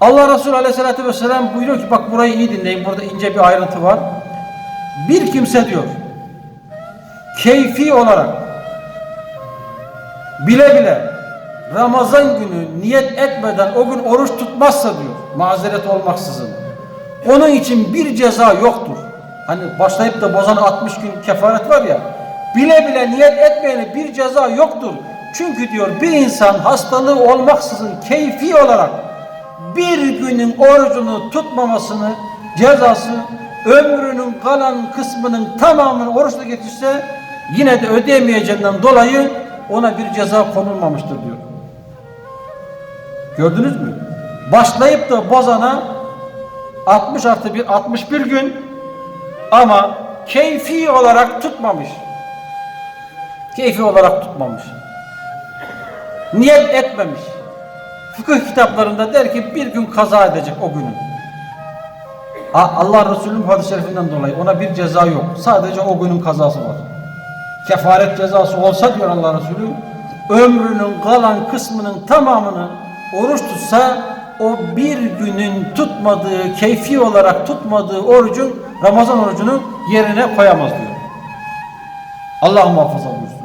Allah Resulü Aleyhisselatü Vesselam buyuruyor ki bak burayı iyi dinleyin. Burada ince bir ayrıntı var. Bir kimse diyor keyfi olarak bile bile Ramazan günü niyet etmeden o gün oruç tutmazsa diyor mazeret olmaksızın onun için bir ceza yoktur. Hani başlayıp da bozan 60 gün kefaret var ya bile bile niyet etmeyene bir ceza yoktur. Çünkü diyor bir insan hastalığı olmaksızın keyfi olarak bir günün orucunu tutmamasını cezası ömrünün kalan kısmının tamamını oruçla geçirse yine de ödeyemeyeceğinden dolayı ona bir ceza konulmamıştır diyor. Gördünüz mü? Başlayıp da bozana 60 artı 1 61 gün ama keyfi olarak tutmamış. Keyfi olarak tutmamış. Niyet etmemiş. Fıkıh kitaplarında der ki bir gün kaza edecek o günü. Allah Resulü'nün hadis-i şerifinden dolayı ona bir ceza yok. Sadece o günün kazası var. Kefaret cezası olsa diyor Allah Resulü ömrünün kalan kısmının tamamını oruç tutsa o bir günün tutmadığı, keyfi olarak tutmadığı orucun Ramazan orucunu yerine koyamaz diyor. Allah muhafaza buyursun.